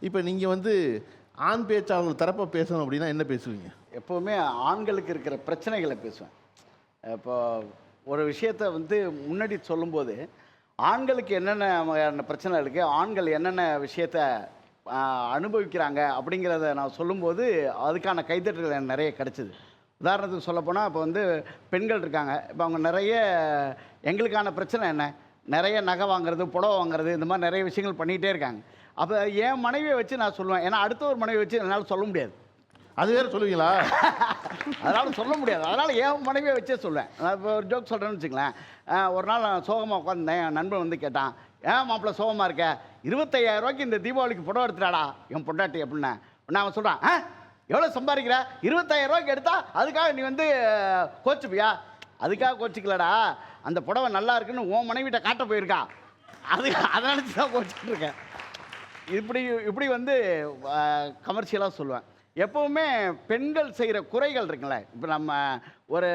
இப்போ நீங்கள் வந்து ஆண் பேச்சாளர்கள் தரப்பாக பேசணும் அப்படின்னா என்ன பேசுவீங்க? எப்போவுமே ஆண்களுக்கு இருக்கிற பிரச்சனைகளை பேசுவேன். இப்போ ஒரு விஷயத்த வந்து முன்னாடி சொல்லும்போது ஆண்களுக்கு என்னென்ன வகையான பிரச்சனை இருக்குது ஆண்கள் என்னென்ன விஷயத்த அனுபவிக்கிறாங்க அப்படிங்கிறத நான் சொல்லும்போது அதுக்கான கைத்தட்டல் எனக்கு நிறைய கிடச்சிது. உதாரணத்துக்கு சொல்லப்போனால் இப்போ வந்து பெண்கள் இருக்காங்க. இப்போ அவங்க நிறைய எங்களுக்கான பிரச்சனை என்ன? நிறைய நகை வாங்குறது புடவை வாங்குறது இந்த மாதிரி நிறைய விஷயங்கள் பண்ணிகிட்டே இருக்காங்க. அப்போ என் மனைவியை வச்சு நான் சொல்லுவேன். ஏன்னா அடுத்த ஒரு மனைவியை வச்சு என்னால் சொல்ல முடியாது. அது வேற சொல்லுவீங்களா? அதனால் சொல்ல முடியாது. அதனால் என் மனைவியை வச்சே சொல்லுவேன். நான் இப்போ ஒரு ஜோக் சொல்கிறேன்னு வச்சுங்களேன் ஒரு நாள் நான் சோகமாக உட்காந்துருந்தேன் என் நண்பன் வந்து கேட்டான் ஏன் மாப்பிள்ள சோகமாக இருக்க? இருபத்தையாயிரம் ரூபாய்க்கு இந்த தீபாவளிக்கு புடவை எடுத்துடாடா என் பொண்டாட்டி அப்படின்னா நான் அவன் சொல்கிறான் ஆ எவ்வளோ சம்பாதிக்கிற? இருபத்தாயிரம் ரூபாய்க்கு எடுத்தா அதுக்காக நீ வந்து கோச்சுப்பியா? அதுக்காக கோச்சிக்கலடா. அந்த புடவை நல்லா இருக்குன்னு உன் மனைவிட்ட காட்ட போயிருக்கா அது அதை நினச்சி தான் கோச்சிட்டு இருக்கேன். இப்படி இப்படி வந்து கமர்ஷியலாக சொல்லுவேன். எப்போவுமே பெண்கள் செய்கிற குறைகள் இருக்குங்களே இப்போ நம்ம ஒரு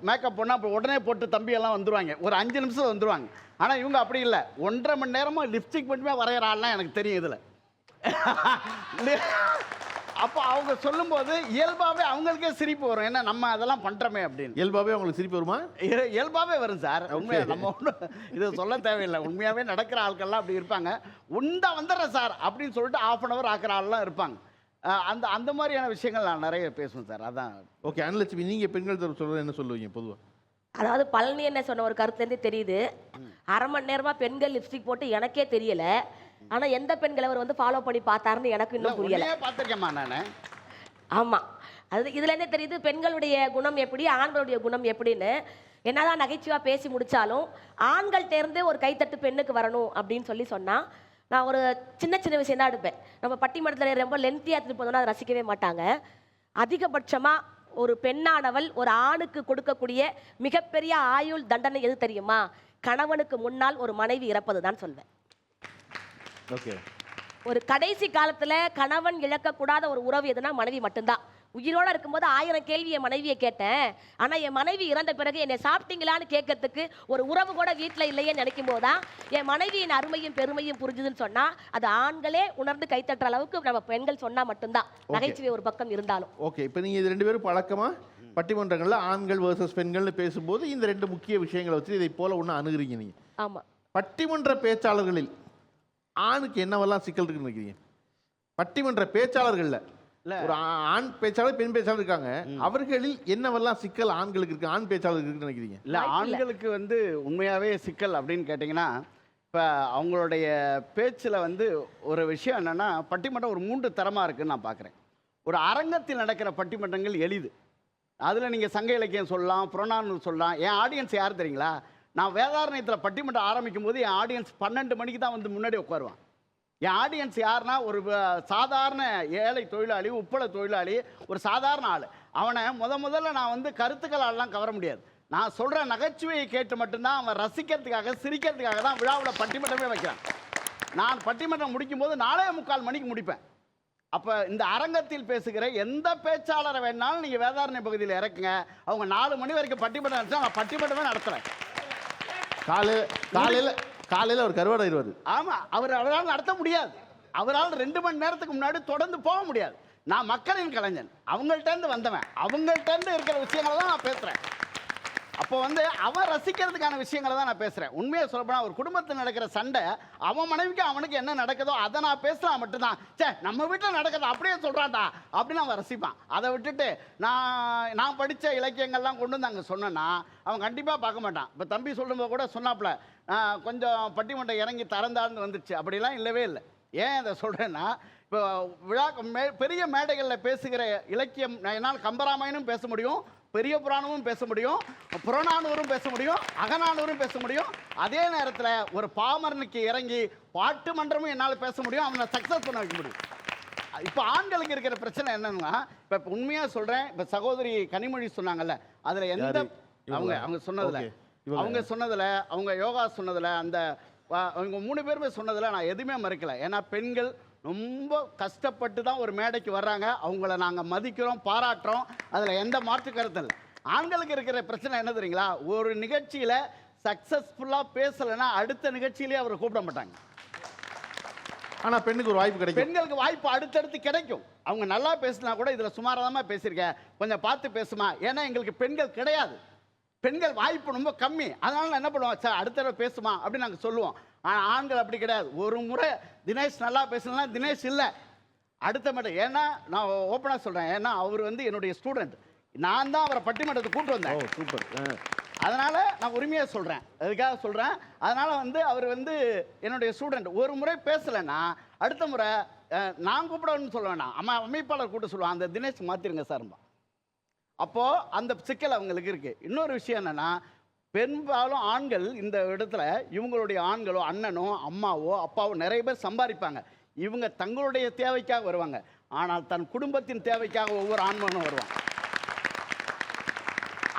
மேக்கப் பண்ணால் இப்போ உடனே போட்டு தம்பியெல்லாம் வந்துடுவாங்க ஒரு அஞ்சு நிமிஷம் வந்துடுவாங்க ஆனால் இவங்க அப்படி இல்லை. ஒன்றரை மணி நேரமாக லிப்ஸ்டிக் மட்டுமே வரைகிற ஆள்லாம் எனக்கு தெரியும் இதில். அப்போ அவங்க சொல்லும்போது இயல்பாகவே அவங்களுக்கே சிரிப்பு வரும். ஏன்னா நம்ம அதெல்லாம் பண்ணுறோமே அப்படின்னு. இயல்பாகவே உங்களுக்கு சிரிப்பு வருமா? இய- இயல்பாவே வரும் சார். உண்மையா நம்ம ஒன்றும் இது சொல்ல தேவையில்லை. உண்மையாகவே நடக்கிற ஆட்கள்லாம் அப்படி இருப்பாங்க. உண்டா வந்துடுறேன் சார் அப்படின்னு சொல்லிட்டு ஆஃப் அன் ஹவர் ஆக்கிற ஆள்லாம் இருப்பாங்க. அந்த அந்த மாதிரியான விஷயங்கள் நான் நிறைய பேசுவேன் சார். அதான். ஓகே அனலட்சுமி நீங்கள் பெண்கள் தரப்பு சொல்கிறது என்ன சொல்லுவீங்க பொதுவாக அதாவது பழனி என்ன சொன்ன ஒரு கருத்துலேருந்து தெரியுது. அரை மணி நேரமா பெண்கள் லிப்ஸ்டிக் போட்டு எனக்கே தெரியல. ஆனா எந்த பெண்களை அவர் வந்து ஃபாலோ பண்ணி பார்த்தாருன்னு எனக்கு இன்னும் புரியல. பார்த்துருக்கேம்மா நான். ஆமா. அது இதுல இருந்தே தெரியுது பெண்களுடைய குணம் எப்படி ஆண்களுடைய குணம் எப்படின்னு. என்னதான் நகைச்சுவா பேசி முடிச்சாலும் ஆண்கள் தேர்ந்து ஒரு கைத்தட்டு பெண்ணுக்கு வரணும் அப்படின்னு சொல்லி சொன்னா நான் ஒரு சின்ன சின்ன விஷயம் தான் எடுப்பேன். நம்ம பட்டிமன்றத்தில் ரொம்ப லென்த்தியாக எடுத்துட்டு போனோம்னா அதை ரசிக்கவே மாட்டாங்க. அதிகபட்சமா ஒரு பெண்ணானவள் ஒரு ஆணுக்கு கொடுக்கக்கூடிய மிகப்பெரிய ஆயுள் தண்டனை எது தெரியுமா? கணவனுக்கு முன்னால் ஒரு மனைவி இறப்பது தான் சொல்வேன். ஓகே ஒரு கடைசி காலத்துல கணவன் இழக்கக்கூடாத ஒரு உறவு எதுனா மனைவி மட்டும்தான். உயிரோட இருக்கும்போது ஆயிரம் கேள்வி என் மனைவியை கேட்டேன். ஆனா என் மனைவி இறந்த பிறகு என்னை சாப்பிட்டீங்களான்னு கேட்கறதுக்கு ஒரு உறவு கூட வீட்டில் இல்லையே நினைக்கும் போதுதான் என் மனைவியின் அருமையும் பெருமையும் புரிஞ்சுதுன்னு சொன்னா அது ஆண்களே உணர்ந்து கைத்தட்டுற அளவுக்கு நம்ம பெண்கள் சொன்னா மட்டும்தான். நகைச்சுவை ஒரு பக்கம் இருந்தாலும். ஓகே இப்போ நீங்கள் இது ரெண்டு பேரும் பழக்கமாக பட்டிமன்றங்களில் ஆண்கள் வர்சஸ் பெண்கள்னு பேசும்போது இந்த ரெண்டு முக்கிய விஷயங்களை வச்சு இதை போல ஒன்று அணுகுறீங்க நீங்கள் ஆமா. பட்டிமன்ற பேச்சாளர்களில் ஆணுக்கு என்னவெல்லாம் சிக்கல் இருக்குன்னு நினைக்கிறீங்க? பட்டிமன்ற பேச்சாளர்கள்ல இல்ல. ஒரு ஆ- ஆண் பேச்சாளர் பெண் பேச்சாளர் இருக்காங்க. அவர்களில் என்னவெல்லாம் சிக்கல் ஆண்களுக்கு இருக்கு ஆண் பேச்சாளருக்கு இருக்குன்னு நினைக்கிறீங்க? இல்லை. ஆண்களுக்கு வந்து உண்மையாகவே சிக்கல் அப்படின்னு கேட்டிங்கன்னா இப்போ அவங்களுடைய பேச்சில் வந்து ஒரு விஷயம் என்னென்னா பட்டிமன்றம் ஒரு மூன்று தரமாக இருக்குன்னு நான் பார்க்குறேன் ஒரு அரங்கத்தில் நடக்கிற பட்டிமன்றங்கள் எளிது. அதில் நீங்கள் சங்க இலக்கியம் சொல்லலாம் புறநானூறு சொல்லலாம். என் ஆடியன்ஸ் யார் தெரியுங்களா? நான் வேதாரண்யத்தில் பட்டிமன்றம் ஆரம்பிக்கும் போது என் ஆடியன்ஸ் பன்னெண்டு மணிக்கு தான் வந்து முன்னாடி உட்காருவான். என் ஆடியன்ஸ் யாருன்னா ஒரு சாதாரண ஏழை தொழிலாளி உப்பள தொழிலாளி ஒரு சாதாரண ஆள். அவனை முத முதல்ல நான் வந்து கருத்துக்களாலாம் கவர முடியாது. நான் சொல்கிற நகைச்சுவையை கேட்டு மட்டும்தான் அவன் ரசிக்கிறதுக்காக சிரிக்கிறதுக்காக தான் விழாவில் பட்டிமன்றமே வைக்கிறான். நான் பட்டிமன்றம் முடிக்கும் போது நாலே முக்கால் மணிக்கு முடிப்பேன். அப்போ இந்த அரங்கத்தில் பேசுகிற எந்த பேச்சாளரை வேணாலும் நீங்கள் வேதாரண்ய பகுதியில் இறக்குங்க. அவங்க நாலு மணி வரைக்கும் பட்டிமன்றம் நடத்தினா நான் பட்டிமன்றமே நடத்துகிறேன் காலையில் காலையில் காலையில் அவர் கருவாடாயிருவார் ஆமா அவர் அவரால் நடத்த முடியாது. அவரால் ரெண்டு மணி நேரத்துக்கு முன்னாடி தொடர்ந்து போக முடியாது. நான் மக்களின் கலைஞன். அவங்கள்ட்ட இருந்து வந்தவன். அவங்கள்ட்ட இருந்து இருக்கிற விஷயங்களை தான் நான் பேசுறேன். அப்போ வந்து அவன் ரசிக்கிறதுக்கான விஷயங்களை தான் நான் பேசுகிறேன் உண்மையை சொல்லப்போனா ஒரு குடும்பத்தில் நடக்கிற சண்டை அவன் மனைவிக்கு அவனுக்கு என்ன நடக்குதோ அதை நான் பேசலாம் மட்டும்தான். சே நம்ம வீட்டில் நடக்குது அப்படியே சொல்கிறான்டா அப்படின்னு அவன் ரசிப்பான். அதை விட்டுட்டு நான் நான் படித்த இலக்கியங்கள்லாம் கொண்டு வந்து அங்கே சொன்னேன்னா அவன் கண்டிப்பாக பார்க்க மாட்டான். இப்போ தம்பி சொல்லும்போது கூட சொன்னாப்புல கொஞ்சம் பட்டிமன்றம் இறங்கி தரந்தாழ்ந்து வந்துச்சு. அப்படிலாம் இல்லவே இல்லை. ஏன் அதை சொல்கிறேன்னா இப்போ விழா மே பெரிய மேடைகளில் பேசுகிற இலக்கியம் என்னால் கம்பராமாயணம் பேச முடியும் பெரிய புராணமும் பேச முடியும் புறநானூறும் பேச முடியும் அகநானூறும் பேச முடியும் அதே நேரத்தில் ஒரு பாமரனுக்கு இறங்கி பாட்டு மன்றமும் என்னால் பேச முடியும் அவனை சக்ஸஸ் பண்ண வைக்க முடியும் இப்போ ஆண்களுக்கு இருக்கிற பிரச்சனை என்னன்னா இப்போ உண்மையாக சொல்கிறேன் இப்போ சகோதரி கனிமொழி சொன்னாங்கல்ல அதில் எந்த? அவங்க அவங்க சொன்னதில். அவங்க சொன்னதில் அவங்க யோகா சொன்னதில் அந்த அவங்க மூணு பேருமே சொன்னதில் நான் எதுவுமே மறுக்கல ஏன்னா பெண்கள் ரொம்ப கஷ்டப்பட்டு தான் ஒரு மேடைக்கு வர்றாங்க. அவங்கள நாங்கள் மதிக்கிறோம் பாராட்டுறோம். அதில் எந்த மாற்று கருத்தும் இல்லை. ஆண்களுக்கு இருக்கிற பிரச்சனை என்ன தெரியுங்களா? ஒரு நிகழ்ச்சியில் சக்ஸஸ்ஃபுல்லாக பேசலைன்னா அடுத்த நிகழ்ச்சியிலே அவரை கூப்பிட மாட்டாங்க. ஆனா பெண்ணுக்கு ஒரு வாய்ப்பு கிடைக்கும். பெண்களுக்கு வாய்ப்பு அடுத்தடுத்து கிடைக்கும். அவங்க நல்லா பேசினா கூட இதுல சுமாரமா பேசியிருக்க கொஞ்சம் பார்த்து பேசுமா. ஏன்னா எங்களுக்கு பெண்கள் கிடையாது. பெண்கள் வாய்ப்பு ரொம்ப கம்மி. அதனால என்ன பண்ணுவோம் சார் அடுத்த தடவை பேசுமா அப்படின்னு நாங்கள் சொல்லுவோம். ஆனால் ஆண்கள் அப்படி கிடையாது. ஒரு முறை தினேஷ் நல்லா பேசலாம் தினேஷ் இல்லை. அடுத்த மட்டும் ஏன்னா நான் ஓப்பனாக சொல்கிறேன் ஏன்னா அவர் வந்து என்னுடைய ஸ்டூடெண்ட் நான் தான் அவரை பட்டிமன்றத்துக்கு கூட்டு ஓ வந்தேன் சூப்பர் அதனால நான் உரிமையாக சொல்கிறேன் அதுக்காக சொல்கிறேன் அதனால வந்து அவர் வந்து என்னுடைய ஸ்டூடெண்ட் ஒரு முறை பேசலைன்னா அடுத்த முறை நான் கூப்பிடணும்னு சொல்ல வேண்டாம் அம்மா அமைப்பாளர் கூட்ட சொல்லுவான். அந்த தினேஷ் மாற்றிருங்க சார்பா அப்போது அந்த சிக்கல் அவங்களுக்கு இருக்குது இன்னொரு விஷயம் என்னென்னா பெரும்பாலும் ஆண்கள் இந்த இடத்துல இவங்களுடைய ஆண்களோ அண்ணனோ அம்மாவோ அப்பாவோ நிறைய பேர் சம்பாதிப்பாங்க. இவங்க தங்களுடைய தேவைக்காக வருவாங்க. ஆனால் தன் குடும்பத்தின் தேவைக்காக ஒவ்வொரு ஆண்மகனும் வருவான்.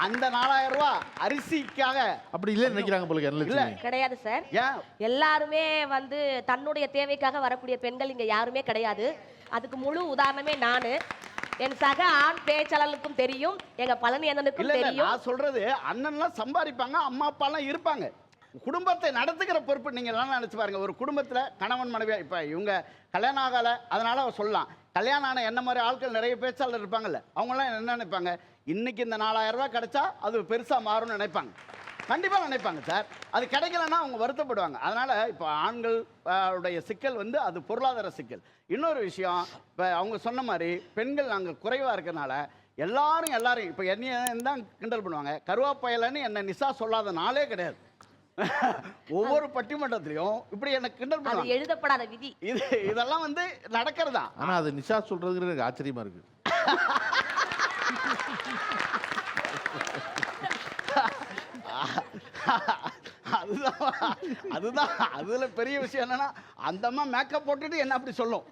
அந்த நாலாயிரம் ரூபாய் அரிசிக்காக அப்படி இல்லைன்னு நினைக்கிறாங்க போல தனலட்சுமி கிடையாது சார். எல்லாருமே வந்து தன்னுடைய தேவைக்காக வரக்கூடிய பெண்கள் இங்க யாருமே கிடையாது. அதுக்கு முழு உதாரணமே நானு. என் சக ஆண் பேச்சாளர்களுக்கும் தெரியும் எங்க பழனி அண்ணனுக்கும் தெரியும். நான் சொல்றது அண்ணன்லாம் சம்பாதிப்பாங்க அம்மா அப்பாலாம் இருப்பாங்க. குடும்பத்தை நடத்துகிற பொறுப்பு நீங்க எல்லாம் நினைச்சு பாருங்க. ஒரு குடும்பத்துல கணவன் மனைவியா இப்ப இவங்க கல்யாணம் ஆகல அதனால அவ சொல்லலாம். கல்யாணம் ஆன என்ன மாதிரி ஆட்கள் நிறைய பேச்சாளர் இருப்பாங்கல்ல அவங்களாம் என்ன நினைப்பாங்க? இன்னைக்கு இந்த நாலாயிரம் ரூபாய் கிடைச்சா அது பெருசா மாறும்னு நினைப்பாங்க. கண்டிப்பா நினைப்பாங்க சார். அது கிடைக்கலன்னா அவங்க வருத்தப்படுவாங்க. அதனால இப்போ ஆண்கள் உடைய சிக்கல் வந்து அது பொருளாதார சிக்கல். இன்னொரு விஷயம் இப்போ அவங்க சொன்ன மாதிரி பெண்கள் நாங்கள் குறைவா இருக்கறனால எல்லாரும் எல்லாரும் இப்போ என்னைய தான் கிண்டல் பண்ணுவாங்க. கருவாப்பயலன்னு என்ன நிசா சொல்லாத நாளே கிடையாது. ஒவ்வொரு பட்டிமன்றத்திலையும் இப்படி என்ன கிண்டல் அது பண்ணுவாங்க. எழுதப்படாத விதி. இது இதெல்லாம் வந்து நடக்கிறதா? ஆனா அது நிஷா சொல்றதுக்கு எனக்கு ஆச்சரியமா இருக்கு. அதுதான் அதுதான். அதுல பெரிய விஷயம் என்னன்னா அந்த அம்மா மேக்கப் போட்டுட்டு என்ன அப்படி சொல்லும்?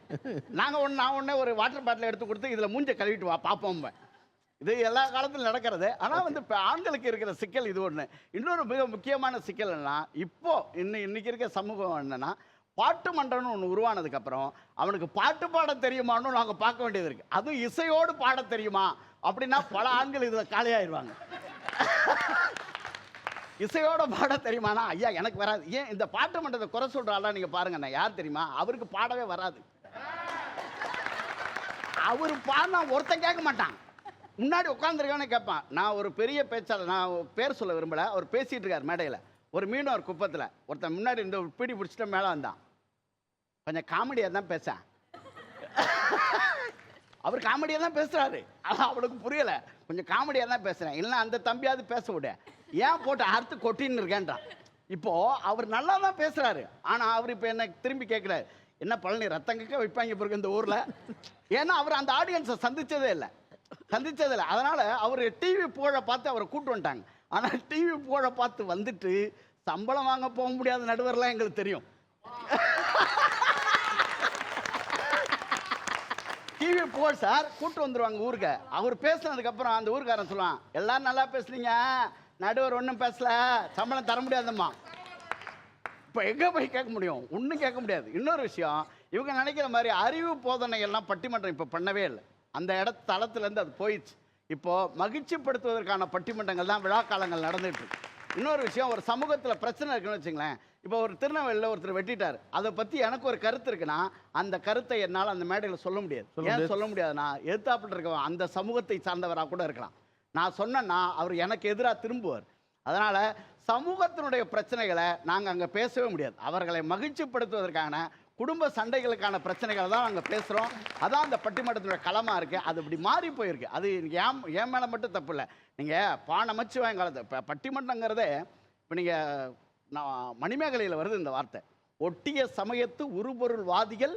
நாங்க ஒன்று நான் உடனே ஒரு வாட்டர் பாட்டில் எடுத்து கொடுத்து இதுல மூஞ்ச கழுவிட்டு வா பார்ப்போம் இது எல்லா காலத்திலும் நடக்கிறது. ஆனா வந்து இப்போ ஆண்களுக்கு இருக்கிற சிக்கல் இது ஒண்ணு. இன்னொரு மிக முக்கியமான சிக்கல் என்னன்னா இப்போ இன்னும் இன்னைக்கு இருக்க சமூகம் என்னன்னா பாட்டு மன்றம்னு ஒன்று உருவானதுக்கு அப்புறம் அவனுக்கு பாட்டு பாட தெரியுமான்னு நாங்கள் பார்க்க வேண்டியது இருக்கு. அதுவும் இசையோடு பாட தெரியுமா? அப்படின்னா பல ஆண்கள் இதில் காலியாயிருவாங்க. இசையோட பாட தெரியுமானா ஐயா எனக்கு வராது. ஏன் இந்த பாட்டு மன்றத்தை குறை சொல்ற நீங்க பாருங்க நான் யார் தெரியுமா? அவருக்கு பாடவே வராது. அவர் பாடினா ஒருத்தன் கேட்க மாட்டான். முன்னாடி உட்காந்துருக்கானே கேட்பான். நான் ஒரு பெரிய பேச்சாளர் நான் பேர் சொல்ல விரும்பல. அவர் பேசிட்டு இருக்கார் மேடையில். ஒரு மீனவர் குப்பத்தில். ஒருத்தன் முன்னாடி இந்த பிடி பிடிச்சிட்டு மேலே வந்தான். கொஞ்சம் காமெடியாக தான் பேச அவர் காமெடியாக தான் பேசுறாரு. அதான் அவனுக்கு புரியல. கொஞ்சம் காமெடியாக தான் பேசுறேன். இல்லைன்னா அந்த தம்பியாவது பேச விட. ஏன் போட்டு அறுத்து கொட்டின்னு இருக்கேன்றான் இப்போ அவர் நல்லா தான் பேசுறாரு. ஆனா அவர் இப்போ என்ன திரும்பி கேட்கிறாரு என்ன பழனி ரத்தங்கக்க வைப்பாங்க பிறகு இந்த ஊர்ல. ஏன்னா அவர் அந்த ஆடியன்ஸை சந்திச்சதே இல்லை. சந்திச்சதே இல்லை. அதனால அவர் டிவி புகழ பார்த்து அவரை கூட்டு வந்துட்டாங்க. ஆனா டிவி புகழ பார்த்து வந்துட்டு சம்பளம் வாங்க போக முடியாத நடுவர்லாம் எங்களுக்கு தெரியும். டிவி புகழ் சார் கூட்டு வந்துருவாங்க ஊருக்கு. அவர் பேசினதுக்கு அப்புறம் அந்த ஊருக்காரன் சொல்லுவான் எல்லாரும் நல்லா பேசுனீங்க. நடுவர் ஒன்றும் பேசல. சம்பளம் தர முடியாதம்மா. இப்போ எங்கே போய் கேட்க முடியும்? ஒன்றும் கேட்க முடியாது. இன்னொரு விஷயம் இவங்க நினைக்கிற மாதிரி அறிவு போதனை எல்லாம் பட்டிமன்றம் இப்போ பண்ணவே இல்லை. அந்த இட தளத்துலேருந்து அது போயிடுச்சு. இப்போ மகிழ்ச்சிப்படுத்துவதற்கான பட்டிமன்றங்கள் தான் விழா காலங்கள் நடந்துட்டு இருக்கு. இன்னொரு விஷயம் ஒரு சமூகத்தில் பிரச்சனை இருக்குன்னு வச்சுங்களேன். இப்போ ஒரு திருநெல்வேலியில் ஒருத்தர் வெட்டிட்டார். அதை பற்றி எனக்கு ஒரு கருத்து இருக்குன்னா அந்த கருத்தை என்னால் அந்த மேடையில் சொல்ல முடியாது. சொல்ல ஏன். சொல்ல முடியாதுன்னா எதிர்த்தாப்புல இருக்கவன் அந்த சமூகத்தை சார்ந்தவராக கூட இருக்கலாம். நான் சொன்னேன்னா அவர் எனக்கு எதிராக திரும்புவார். அதனால் சமூகத்தினுடைய பிரச்சனைகளை நாங்கள் அங்கே பேசவே முடியாது. அவர்களை மகிழ்ச்சிப்படுத்துவதற்கான குடும்ப சண்டைகளுக்கான பிரச்சனைகளை தான் நாங்கள் பேசுகிறோம் அதான் அந்த பட்டிமன்றத்தினுடைய களமாக இருக்குது அது இப்படி மாறி போயிருக்கு. அது ஏன் என் மேலே மட்டும் தப்பு இல்லை. நீங்கள் பானமச்சு வாங்காலத்து இப்போ பட்டிமன்றங்கிறதே இப்போ நீங்கள் நான் மணிமேகலையில் வருது இந்த வார்த்தை. ஒட்டிய சமயத்து உருபொருள்வாதிகள்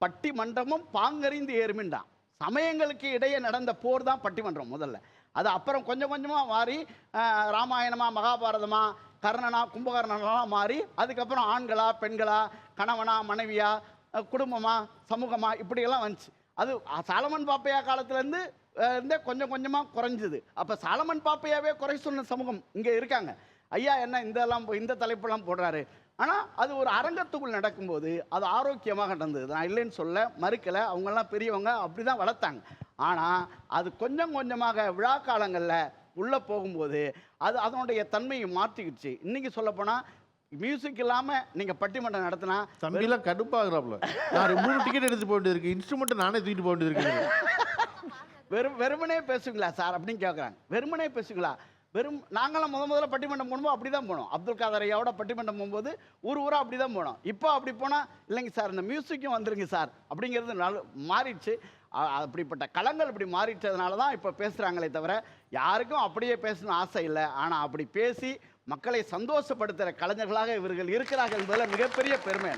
பட்டிமன்றமும் பாங்கறிந்து ஏறுமின்றான். சமயங்களுக்கு இடையே நடந்த போர் தான் பட்டிமன்றம் முதல்ல. அது அப்புறம் கொஞ்சம் கொஞ்சமாக மாறி ராமாயணமாக மகாபாரதமாக மகாபாரதமா கர்ணனா கும்பகர்ணனாலாம் மாறி அதுக்கப்புறம் ஆண்களா பெண்களா கணவனா மனைவியா குடும்பமா சமூகமா இப்படியெல்லாம் வந்துச்சு. அது சாலமன் பாப்பையா காலத்துலேருந்து இருந்தே கொஞ்சம் கொஞ்சமாக குறைஞ்சிது. அப்போ சாலமன் பாப்பையாவே குறை சொன்ன சமூகம் இங்கே இருக்காங்க. ஐயா என்ன இதெல்லாம் இந்த தலைப்பெல்லாம் போடுறாரு. ஆனால் அது ஒரு அரங்கத்துக்குள் நடக்கும்போது அது ஆரோக்கியமாக நடந்தது. நான் இல்லைன்னு சொல்ல மறுக்கலை. அவங்கெல்லாம் பெரியவங்க அப்படி தான் வளர்த்தாங்க. ஆனால் அது கொஞ்சம் கொஞ்சமாக விழா காலங்களில் உள்ளே போகும்போது அது அதனுடைய தன்மையை மாற்றிக்கிடுச்சு இன்றைக்கி சொல்லப்போனால் மியூசிக் இல்லாம நீங்க பட்டிமன்றம் நடத்தினா தம்பிலாம் கடுப்பாகிறாப்புல நான் மூணு டிக்கெட் எடுத்து வேண்டியது இருக்கு இன்ஸ்ட்ருமெண்ட் நானே தூக்கிட்டு போக வேண்டியது இருக்கு வெறும் வெறுமனே பேசுங்களா சார் அப்படின்னு கேட்குறாங்க வெறுமனே பேசுங்களா வெறும் நாங்களாம் முத முதல்ல பட்டிமன்றம் போகும்போது அப்படி தான் போனோம். அப்துல் காதர் ஐயாவோட பட்டிமன்றம் போகும்போது ஊர் ஊரா அப்படி தான் போனோம். இப்போ அப்படி போனால் இல்லைங்க சார் இந்த மியூசிக்கும் வந்துருங்க சார் அப்படிங்கிறது மாறிடுச்சு. அப்படிப்பட்ட களங்கள் இப்படி மாறிட்டதுனால தான் இப்போ பேசுகிறாங்களே தவிர யாருக்கும் அப்படியே பேசணும்னு ஆசை இல்லை. ஆனால் அப்படி பேசி மக்களை சந்தோஷப்படுத்துகிற கலைஞர்களாக இவர்கள் இருக்கிறார்கள் என்பதில் மிகப்பெரிய பெருமை